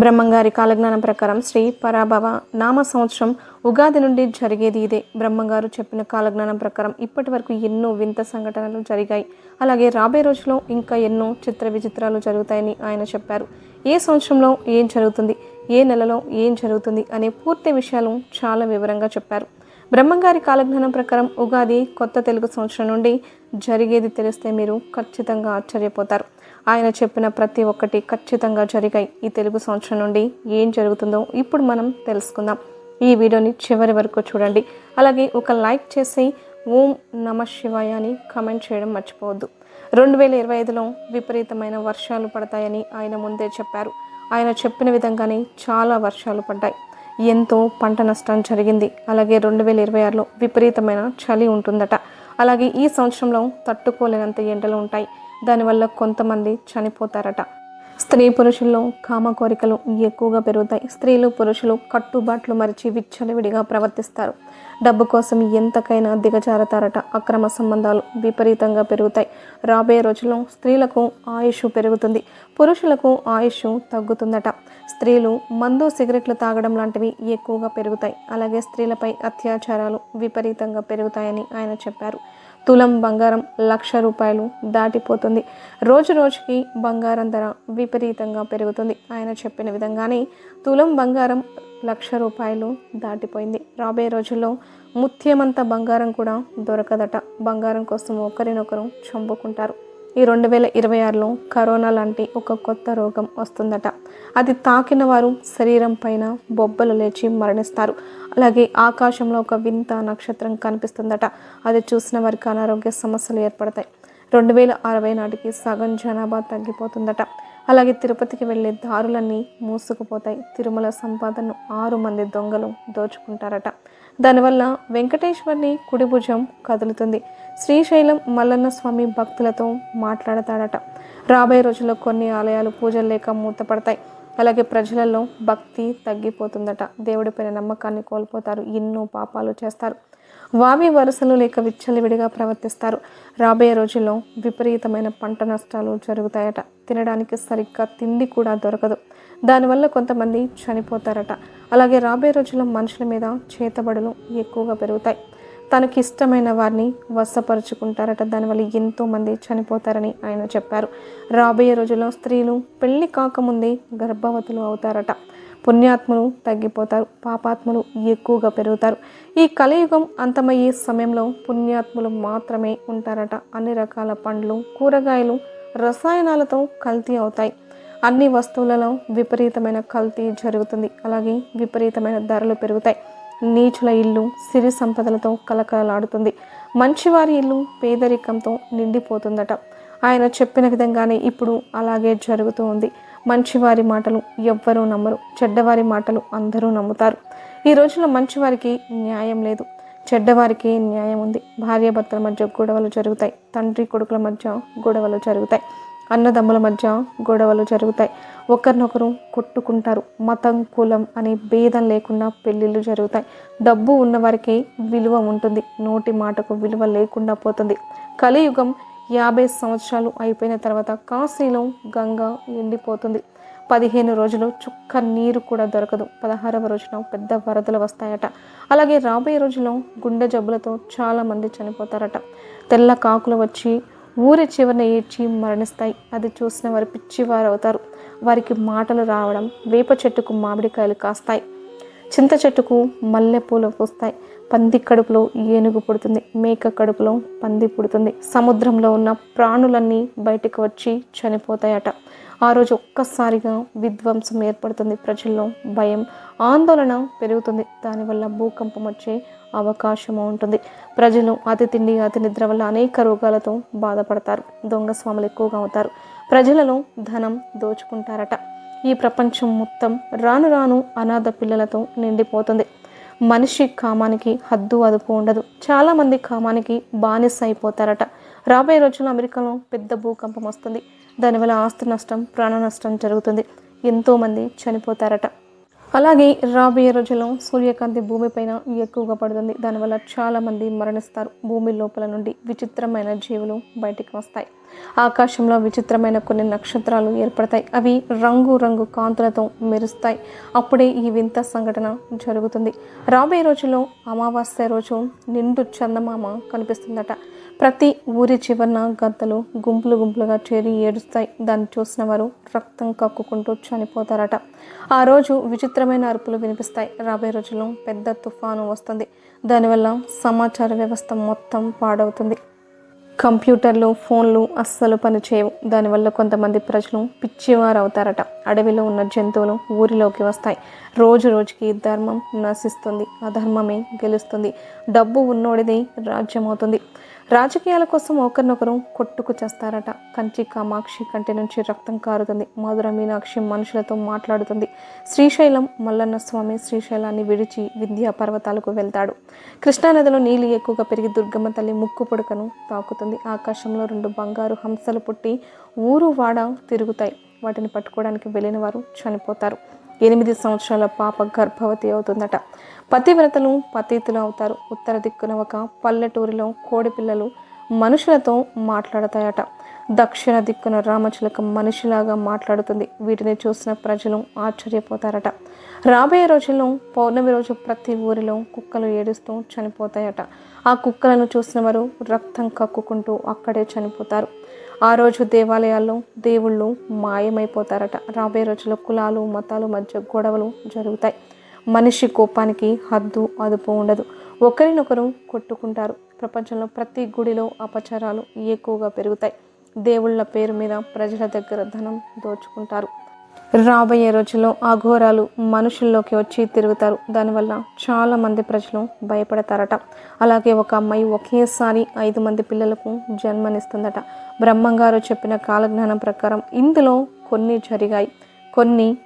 బ్రహ్మంగారి కాలజ్ఞానం ప్రకారం శ్రీ పరాభవ నామ సంవత్సరం ఉగాది నుండి జరిగేది ఇదే. బ్రహ్మంగారు చెప్పిన కాలజ్ఞానం ప్రకారం ఇప్పటి వరకు ఎన్నో వింత సంఘటనలు జరిగాయి. అలాగే రాబోయే రోజులో ఇంకా ఎన్నో చిత్ర విచిత్రాలు జరుగుతాయని ఆయన చెప్పారు. ఏ సంవత్సరంలో ఏం జరుగుతుంది ఏ నెలలో ఏం జరుగుతుంది అనే పూర్తి విషయాలు చాలా వివరంగా చెప్పారు. బ్రహ్మంగారి కాలజ్ఞానం ప్రకారం ఉగాది కొత్త తెలుగు సంవత్సరం నుండి జరిగేది తెలిస్తే మీరు ఖచ్చితంగా ఆశ్చర్యపోతారు. ఆయన చెప్పిన ప్రతి ఒక్కటి ఖచ్చితంగా జరిగాయి. ఈ తెలుగు సంవత్సరం నుండి ఏం జరుగుతుందో ఇప్పుడు మనం తెలుసుకుందాం. ఈ వీడియోని చివరి వరకు చూడండి. అలాగే ఒక లైక్ చేసి ఓం నమ శివాయ అని కమెంట్ చేయడం మర్చిపోవద్దు. రెండు వేల ఇరవై ఐదులో విపరీతమైన వర్షాలు పడతాయని ఆయన ముందే చెప్పారు. ఆయన చెప్పిన విధంగానే చాలా వర్షాలు పడ్డాయి. ఎంతో పంట నష్టం జరిగింది. అలాగే రెండు వేల ఇరవై ఆరులో విపరీతమైన చలి ఉంటుందట. అలాగే ఈ సంవత్సరంలో తట్టుకోలేనంత ఎండలు ఉంటాయి. దానివల్ల కొంతమంది చనిపోతారట. స్త్రీ పురుషుల్లో కామ కోరికలు ఎక్కువగా పెరుగుతాయి. స్త్రీలు పురుషులు కట్టుబాట్లు మరిచి విచ్చలవిడిగా ప్రవర్తిస్తారు. డబ్బు కోసం ఎంతకైనా దిగజారతారట. అక్రమ సంబంధాలు విపరీతంగా పెరుగుతాయి. రాబోయే రోజుల్లో స్త్రీలకు ఆయుష్ పెరుగుతుంది. పురుషులకు ఆయుష్ తగ్గుతుందట. స్త్రీలు మందు సిగరెట్లు తాగడం లాంటివి ఎక్కువగా పెరుగుతాయి. అలాగే స్త్రీలపై అత్యాచారాలు విపరీతంగా పెరుగుతాయని ఆయన చెప్పారు. తులం బంగారం లక్ష రూపాయలు దాటిపోతుంది. రోజు రోజుకి బంగారం ధర విపరీతంగా పెరుగుతుంది. ఆయన చెప్పిన విధంగానే తులం బంగారం లక్ష రూపాయలు దాటిపోయింది. రాబోయే రోజుల్లో ముత్యమంత బంగారం కూడా దొరకదట. బంగారం కోసం ఒకరినొకరు చంపుకుంటారు. ఈ రెండు వేల ఇరవై ఆరులో కరోనా లాంటి ఒక కొత్త రోగం వస్తుందట. అది తాకిన వారు శరీరం పైన బొబ్బలు లేచి మరణిస్తారు. అలాగే ఆకాశంలో ఒక వింత నక్షత్రం కనిపిస్తుందట. అది చూసిన వారికి అనారోగ్య సమస్యలు ఏర్పడతాయి. రెండు వేల అరవై నాటికి సగం జనాభా తగ్గిపోతుందట. అలాగే తిరుపతికి వెళ్ళే దారులన్నీ మూసుకుపోతాయి. తిరుమల సంపాదనను ఆరు మంది దొంగలు దోచుకుంటారట. దానివల్ల వెంకటేశ్వర్ని కుడిభుజం కదులుతుంది. శ్రీశైలం మల్లన్న స్వామి భక్తులతో మాట్లాడతాడట. రాబోయే రోజుల్లో కొన్ని ఆలయాలు పూజలు లేక మూతపడతాయి. అలాగే ప్రజలలో భక్తి తగ్గిపోతుందట. దేవుడిపైన నమ్మకాన్ని కోల్పోతారు. ఎన్నో పాపాలు చేస్తారు. వావి వరుసలు లేక విచ్చలవిడిగా ప్రవర్తిస్తారు. రాబోయే రోజుల్లో విపరీతమైన పంట నష్టాలు జరుగుతాయట. తినడానికి సరిగ్గా తిండి కూడా దొరకదు. దానివల్ల కొంతమంది చనిపోతారట. అలాగే రాబోయే రోజుల్లో మనుషుల మీద చేతబడులు ఎక్కువగా పెరుగుతాయి. తనకి ఇష్టమైన వారిని వశపరుచుకుంటారట. దానివల్ల ఎంతోమంది చనిపోతారని ఆయన చెప్పారు. రాబోయే రోజుల్లో స్త్రీలు పెళ్ళి కాకముందే గర్భవతులు అవుతారట. పుణ్యాత్ములు తగ్గిపోతారు పాపాత్ములు ఎక్కువగా పెరుగుతారు. ఈ కలియుగం అంతమయ్యే సమయంలో పుణ్యాత్ములు మాత్రమే ఉంటారట. అన్ని రకాల పండ్లు కూరగాయలు రసాయనాలతో కల్తీ అవుతాయి. అన్ని వస్తువులలో విపరీతమైన కల్తీ జరుగుతుంది. అలాగే విపరీతమైన ధరలు పెరుగుతాయి. నీచుల ఇల్లు సిరి సంపదలతో కలకలలాడుతుంది మంచివారి ఇల్లు పేదరికంతో నిండిపోతుందట. ఆయన చెప్పిన విధంగానే ఇప్పుడు అలాగే జరుగుతూ ఉంది. మంచివారి మాటలు ఎవ్వరూ నమ్మరు. చెడ్డవారి మాటలు అందరూ నమ్ముతారు. ఈ రోజుల్లో మంచివారికి న్యాయం లేదు. చెడ్డవారికి న్యాయం ఉంది. భార్యాభర్తల మధ్య గొడవలు జరుగుతాయి. తండ్రి కొడుకుల మధ్య గొడవలు జరుగుతాయి. అన్నదమ్ముల మధ్య గొడవలు జరుగుతాయి. ఒకరినొకరు కొట్టుకుంటారు. మతం కులం అనే భేదం లేకుండా పెళ్ళిళ్ళు జరుగుతాయి. డబ్బు ఉన్నవారికి విలువ ఉంటుంది. నోటి మాటకు విలువ లేకుండా పోతుంది. కలియుగం యాభై సంవత్సరాలు అయిపోయిన తర్వాత కాశీలో గంగ ఎండిపోతుంది. పదిహేను రోజులు చుక్క నీరు కూడా దొరకదు. పదహారవ రోజున పెద్ద వరదలు వస్తాయట. అలాగే రాబోయే రోజుల్లో గుండె జబ్బులతో చాలామంది చనిపోతారట. తెల్ల కాకులు వచ్చి ఊరి చివరిన ఏడ్చి మరణిస్తాయి. అది చూసిన వారు పిచ్చివారు అవుతారు వారికి మాటలు రావడం వేప చెట్టుకు మామిడికాయలు కాస్తాయి. చింత చెట్టుకు మల్లెపూలు పూస్తాయి. పంది కడుపులో ఏనుగు పుడుతుంది మేక కడుపులో పంది పుడుతుంది. సముద్రంలో ఉన్న ప్రాణులన్నీ బయటకు వచ్చి చనిపోతాయట. ఆ రోజు ఒక్కసారిగా విధ్వంసం ఏర్పడుతుంది ప్రజల్లో భయం ఆందోళన పెరుగుతుంది. దానివల్ల భూకంపం వచ్చే అవకాశం ఉంటుంది. ప్రజలు అతి తిండి అతి నిద్ర వల్ల అనేక రోగాలతో బాధపడతారు దొంగ స్వాములు ఎక్కువగా అవుతారు. ప్రజలలో ధనం దోచుకుంటారట. ఈ ప్రపంచం మొత్తం రాను రాను అనాథ పిల్లలతో నిండిపోతుంది. మనిషి కామానికి హద్దు అదుపు ఉండదు. చాలామంది కామానికి బానిస అయిపోతారట. రాబోయే రోజుల్లో అమెరికాలో పెద్ద భూకంపం వస్తుంది. దానివల్ల ఆస్తి నష్టం ప్రాణ నష్టం జరుగుతుంది. ఎంతోమంది చనిపోతారట. అలాగే రాబోయే రోజుల్లో సూర్యకాంతి భూమిపైన ఎక్కువగా పడుతుంది. దానివల్ల చాలామంది మరణిస్తారు. భూమి లోపల నుండి విచిత్రమైన జీవులు బయటికి వస్తాయి. ఆకాశంలో విచిత్రమైన కొన్ని నక్షత్రాలు ఏర్పడతాయి. అవి రంగు రంగు కాంతులతో మెరుస్తాయి. అప్పుడే ఈ వింత సంఘటన జరుగుతుంది. రాబోయే రోజుల్లో అమావాస్య రోజు నిండు చందమామ కనిపిస్తుందట. ప్రతి ఊరి చివరన గద్దలు గుంపులు గుంపులుగా చేరి ఏడుస్తాయి. దాన్ని చూసిన వారు రక్తం కక్కుకుంటూ చనిపోతారట. ఆ రోజు విచిత్రమైన అరుపులు వినిపిస్తాయి. రాబోయే రోజుల్లో పెద్ద తుఫాను వస్తుంది. దానివల్ల సమాచార వ్యవస్థ మొత్తం పాడవుతుంది. కంప్యూటర్లు ఫోన్లు అస్సలు పనిచేయవు. దానివల్ల కొంతమంది ప్రజలు పిచ్చివారు అవుతారట అడవిలో ఉన్న జంతువులు ఊరిలోకి వస్తాయి. రోజు రోజుకి ధర్మం నశిస్తుంది. అధర్మమే గెలుస్తుంది. డబ్బు ఉన్నోడిది రాజ్యం అవుతుంది రాజకీయాల కోసం ఒకరినొకరు కొట్టుకు చేస్తారట. కంచి కామాక్షి కంటి నుంచి రక్తం కారుతుంది. మధుర మీనాక్షి మనుషులతో మాట్లాడుతుంది. శ్రీశైలం మల్లన్న స్వామి శ్రీశైలాన్ని విడిచి విద్యా పర్వతాలకు వెళ్తాడు. కృష్ణానదిలో నీళ్ళు ఎక్కువగా పెరిగి దుర్గమ్మ తల్లి ముక్కు పొడకను తాకుతుంది. ఆకాశంలో రెండు బంగారు హంసలు పుట్టి ఊరు వాడ తిరుగుతాయి. వాటిని పట్టుకోవడానికి వెళ్ళిన వారు చనిపోతారు. ఎనిమిది సంవత్సరాల పాప గర్భవతి అవుతుందట. పతివ్రతలు పతీతులు అవుతారు. ఉత్తర దిక్కున ఒక పల్లెటూరిలో కోడి పిల్లలు మనుషులతో మాట్లాడతాయట. దక్షిణ దిక్కున రామచిలక మనిషిలాగా మాట్లాడుతుంది. వీటిని చూసిన ప్రజలు ఆశ్చర్యపోతారట. రాబోయే రోజుల్లో పౌర్ణమి రోజు ప్రతి ఊరిలో కుక్కలు ఏడుస్తూ చనిపోతాయట. ఆ కుక్కలను చూసిన వారు రక్తం కక్కుకుంటూ అక్కడే చనిపోతారు. ఆ రోజు దేవాలయాల్లో దేవుళ్ళు మాయమైపోతారట. రాబోయే రోజుల్లో కులాలు మతాలు మధ్య గొడవలు జరుగుతాయి. మనిషి కోపానికి హద్దు అదుపు ఉండదు. ఒకరినొకరు కొట్టుకుంటారు. ప్రపంచంలో ప్రతి గుడిలో అపచారాలు ఎక్కువగా పెరుగుతాయి. దేవుళ్ళ పేరు మీద ప్రజల దగ్గర ధనం దోచుకుంటారు. రాబోయే రోజుల్లో అఘోరాలు మనుషుల్లోకి వచ్చి తిరుగుతారు. దానివల్ల చాలా మంది ప్రజలు భయపడతారట. అలాగే ఒక అమ్మాయి ఒకేసారి ఐదు మంది పిల్లలకు జన్మనిస్తుందట. బ్రహ్మంగారు చెప్పిన కాలజ్ఞానం ప్రకారం ఇందులో కొన్ని జరిగాయి. కొన్ని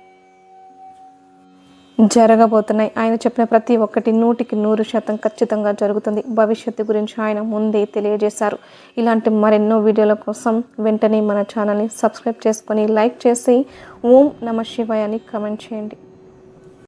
జరగబోతున్నాయి. ఆయన చెప్పిన ప్రతి ఒక్కటి నూటికి నూరు శాతం ఖచ్చితంగా జరుగుతుంది. భవిష్యత్తు గురించి ఆయన ముందే తెలియజేశారు. ఇలాంటి మరెన్నో వీడియోల కోసం వెంటనే మన ఛానల్ని సబ్స్క్రైబ్ చేసుకొని లైక్ చేసి ఓం నమ శివాయ అని కమెంట్ చేయండి.